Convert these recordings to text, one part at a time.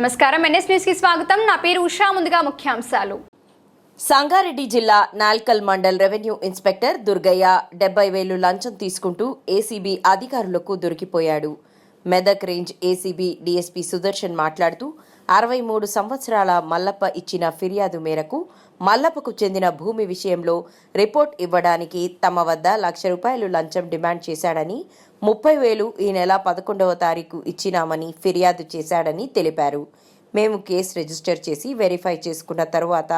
నమస్కారం. ఎన్ఎస్ న్యూస్కి స్వాగతం. నా పేరు ఉషా. ముందుగా ముఖ్యాంశాలు. సంగారెడ్డి జిల్లా నాల్కల్ మండల్ రెవెన్యూ ఇన్స్పెక్టర్ దుర్గయ్య డెబ్బై వేలు లంచం తీసుకుంటూ ఏసీబీ అధికారులకు దొరికిపోయాడు. Medak range ACB DSP Sudarshan మాట్లాడుతూ అరవై మూడు సంవత్సరాల మల్లప్ప ఇచ్చిన ఫిర్యాదు మేరకు మల్లప్పకు చెందిన భూమి విషయంలో రిపోర్ట్ ఇవ్వడానికి తమ వద్ద లక్ష రూపాయలు లంచం డిమాండ్ చేశాడని ముప్పై వేలు ఈ నెల పదకొండవ తారీఖు ఇచ్చినామని ఫిర్యాదు చేశాడని తెలిపారు. మేము కేసు రిజిస్టర్ చేసి వెరిఫై చేసుకున్న తరువాత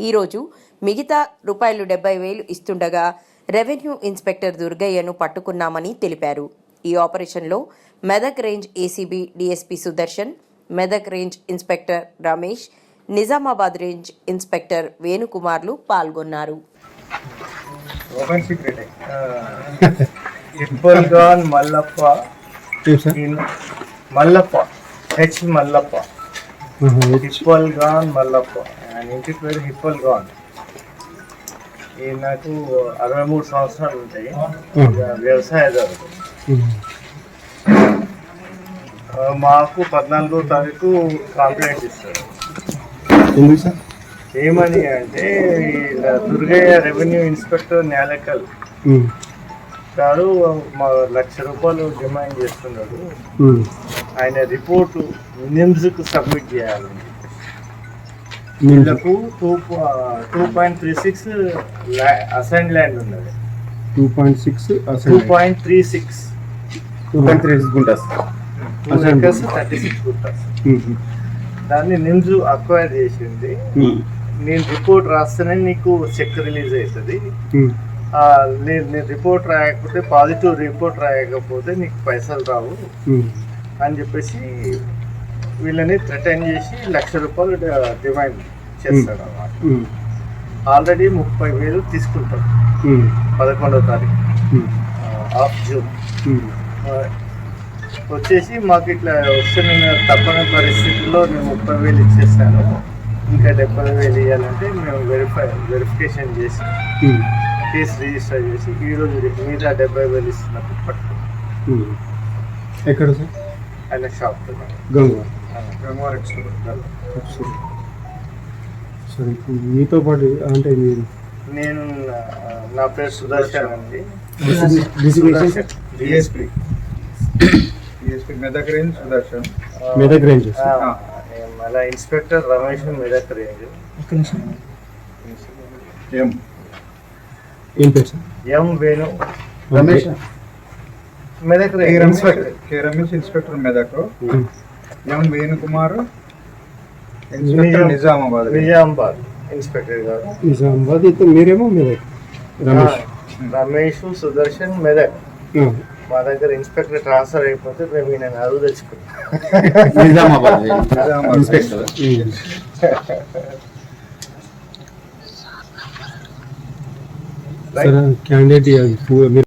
ఈరోజు మిగతా రూపాయలు డెబ్బై వేలు ఇస్తుండగా రెవెన్యూ ఇన్స్పెక్టర్ దుర్గయ్యను పట్టుకున్నామని తెలిపారు. ఈ ఆపరేషన్లో Medak range ACB DSP Sudarshan Medak range inspector Ramesh Nizamabad range inspector వేణుకుమార్లు పాల్గొన్నారు. మల్లప్ప ఏం సార్ ఇన్ మల్లప్ప హెచ్ మల్లప్ప హిప్పల్ గాన్ మల్లప్ప ఆయన ఇంటి పేరు హిప్పల్ గాన్ ఈ నాకు అరవై మూడు సంవత్సరాలు ఉంటాయి. వ్యవసాయదారుడు ఆ, మాకు పద్నాలుగో తారీఖు కంప్లైంట్ ఇస్తారు. ఎందుకు సార్? ఏమని అంటే దుర్గయ్య రెవెన్యూ ఇన్స్పెక్టర్ నేలకల్ గారు మా లక్ష రూపాయలు డిమాండ్ చేస్తున్నాడు. ఆయన రిపోర్టు నిమ్స్కు సబ్మిట్ చేయాలి. వీళ్ళకు two two point three six assign land ఉన్నది. Two point six two point three six. Two point three guntas. Two acres thirty six guntas. దాన్ని నిమ్స్ అక్వైర్ చేసింది. నేను రిపోర్ట్ రాస్తేనే నీకు చెక్ రిలీజ్ అవుతుంది నేను రిపోర్ట్ రాయకపోతే పాజిటివ్ రిపోర్ట్ రాయకపోతే నీకు పైసలు రావు అని చెప్పేసి వీళ్ళని థ్రెటన్ చేసి లక్ష రూపాయలు డిమాండ్ చేస్తాడు అన్నమాట ఆల్రెడీ ముప్పై వేలు తీసుకుంటాడు. పదకొండవ తారీఖు. ఆఫ్ జూన్ వచ్చేసి మాకు ఇట్లా వస్తే నేను తప్పని పరిస్థితుల్లో నేను ముప్పై వేలు ఇచ్చేస్తాను ఇంకా డెబ్బై వేలు ఇవ్వాలంటే మేము వెరిఫై వెరిఫికేషన్ చేసి కేసు రిజిస్టర్ చేసి ఈరోజు మిగతా డెబ్బై వేలు ఇస్తున్నట్టు పట్టుకున్నాం. ఎక్కడ సార్? ఆయన షాప్ గంగవార్. గంగవారి సరే. మీతో పాటు అంటే మీరు నేను నా- పేరు సుదర్శన్ అండి. DSP DSP Medak range Sudarshan. Medak range. Inspector Ramesh Medak range. M. ఏం పేరు sir? M Venu. Ramesh. Medak inspector. K Ramesh inspector Medak. M Venukumar. Inspector Nizamabad Nizamabad. Inspector గారు నిజామాబాద్ అయితే మీరేమో మెదక్ రమేష్ ఆ, రమేష్ సుదర్శన్ మెదక్ ఆ. మా దగ్గర ఇన్స్పెక్టర్ ట్రాన్స్ఫర్ అయిపోతే మేము నేను అరువు తెచ్చుకున్నాం నిజామాబాద్ ఉమ్. సరే క్యాండిడేట్ మీరు